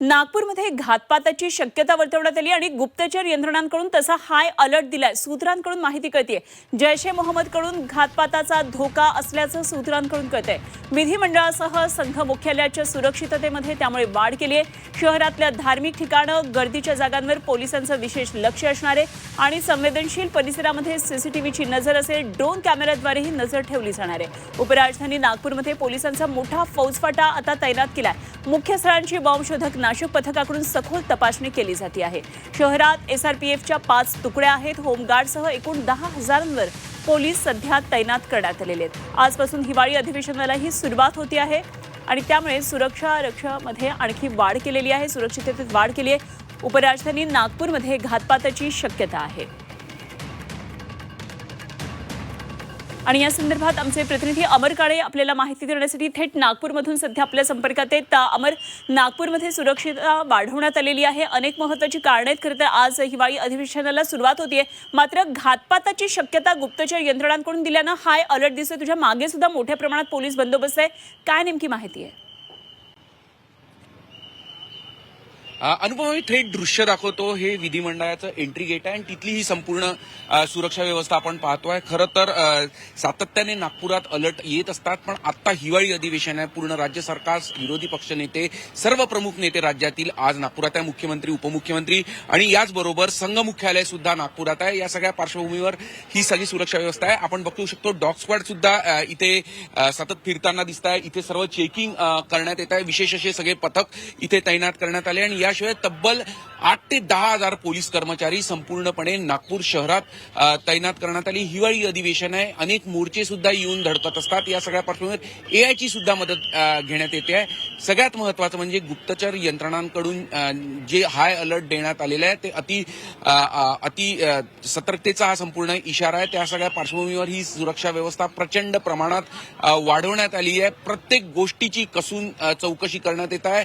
नागपूरमध्ये घातपाताची शक्यता वर्तवण्यात आली आणि गुप्तचर यंत्रणांकडून तसा हाय अलर्ट दिलाय. सूत्रांकडून माहिती कळतीये. जैश ए मोहम्मदकडून घातपाताचा धोका असल्याचं सूत्रांकडून कळतंय. विधिमंडळासह संघ मुख्यालयाच्या सुरक्षिततेमध्ये त्यामुळे वाढ केली आहे शहरातल्या धार्मिक ठिकाणं गर्दीच्या जागांवर पोलिसांचं विशेष लक्ष असणार आहे आणि संवेदनशील परिसरामध्ये सीसीटीव्हीची नजर असेल ड्रोन कॅमेऱ्याद्वारेही नजर ठेवली जाणार. आहे उपराजधानी नागपूरमध्ये पोलिसांचा मोठा फौजफाटा आता तैनात केलाय. मुख्य स्थळांची बॉम्बशोधक नाशक पथकाकडून सखोल तपासणी केली जाते आहे. शहरात एसआरपीएफच्या पाच तुकड्या आहेत. होमगार्डसह एकूण दहा हजारांवर पोलीस सध्या तैनात करण्यात आलेले आहेत. आजपासून हिवाळी अधिवेशनालाही सुरुवात होती आहे आणि त्यामुळे सुरक्षा रक्षामध्ये आणखी वाढ केलेली आहे. सुरक्षिततेत वाढ केली आहे. उपराजधानी नागपूरमध्ये घातपाताची शक्यता आहे. आणि या संदर्भात आमचे प्रतिनिधी अमर काळे आपल्याला माहिती देण्यासाठी थेट नागपूरमधून सध्या आपल्या संपर्कात आहेत. अमर नागपूरमध्ये सुरक्षितता वाढवण्यात आलेली आहे. अनेक महत्वाची कारणे आहेत. खरं तर आज हिवाळी अधिवेशनाला सुरुवात होतीये. मात्र घातपाताची शक्यता गुप्तचर यंत्रणांकडून दिल्यानं हाय अलर्ट दिसतोय. तुझ्या मागे सुद्धा मोठ्या प्रमाणात पोलीस बंदोबस्त आहे. काय नेमकी माहिती आहे? अनुभव मी थेट दृश्य दाखवतो. हे विधिमंडळाचं एंट्री गेट आहे आणि तिथली ही संपूर्ण सुरक्षा व्यवस्था आपण पाहतोय. खरं तर सातत्याने नागपुरात अलर्ट येत असतात पण आता हिवाळी अधिवेशन आहे. पूर्ण राज्य सरकार विरोधी पक्ष नेते सर्व प्रमुख नेते राज्यातील आज नागपुरात आहे. मुख्यमंत्री उपमुख्यमंत्री आणि याचबरोबर संघ मुख्यालय सुद्धा नागपुरात आहे. या सगळ्या पार्श्वभूमीवर ही सगळी सुरक्षा व्यवस्था आहे. आपण बघू शकतो डॉग स्क्वॉड सुद्धा इथे सतत फिरताना दिसत आहे इथे सर्व चेकिंग करण्यात येत आहे. विशेष असे सगळे पथक इथे तैनात करण्यात आले आणि याशिवाय तब्बल आठ ते दहा हजार पोलीस कर्मचारी संपूर्णपणे नागपूर शहरात तैनात करण्यात आली. हिवाळी अधिवेशन आहे. अनेक मोर्चे सुद्धा येऊन धडकत असतात. या सगळ्या पार्श्वभूमीवर एआयची सुद्धा मदत घेण्यात येते आहे. सगळ्यात महत्वाचं म्हणजे गुप्तचर यंत्रणांकडून जे हाय अलर्ट देण्यात आलेलं आहे ते अति अति सतर्कतेचा हा संपूर्ण इशारा आहे. त्या सगळ्या पार्श्वभूमीवर ही सुरक्षा व्यवस्था प्रचंड प्रमाणात वाढवण्यात आली आहे. प्रत्येक गोष्टीची कसून चौकशी करण्यात येत आहे.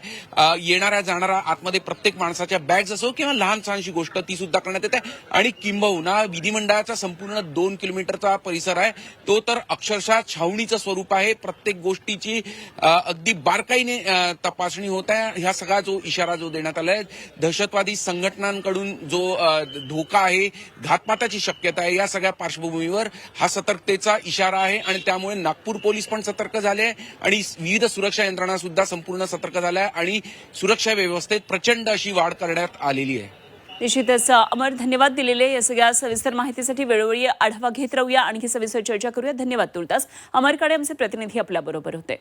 येणाऱ्या येणाऱ्या जाणाऱ्या आतमध्ये प्रत्येक माणसाच्या बॅग्स असो किंवा लहान सहानशी गोष्ट ती सुद्धा करण्यात येते. आणि किंबहुना विधिमंडळाचा संपूर्ण दोन किलोमीटरचा परिसर आहे. तो तर अक्षरशः छावणीचं स्वरूप आहे. प्रत्येक गोष्टीची अगदी बारकाईने तपासणी होत आहे. ह्या सगळा जो इशारा जो देण्यात आला आहे दहशतवादी संघटनांकडून जो धोका आहे घातपाताची शक्यता आहे या सगळ्या पार्श्वभूमीवर हा सतर्कतेचा इशारा आहे. आणि त्यामुळे नागपूर पोलीस पण सतर्क झाले आहे. आणि विविध सुरक्षा यंत्रणा सुद्धा संपूर्ण सतर्क झाल्या आणि सुरक्षा व्यवस्थेत प्रचंड अशी वाढ करण्यात आलेली आहे. निश्चितच अमर धन्यवाद दिलेले या सगळ्या सविस्तर माहितीसाठी वेळोवेळी आढावा घेत राहूया. आणखी सविस्तर चर्चा करूया. धन्यवाद तुर्तास अमर काळे आमचे प्रतिनिधी आपल्या बरोबर होते.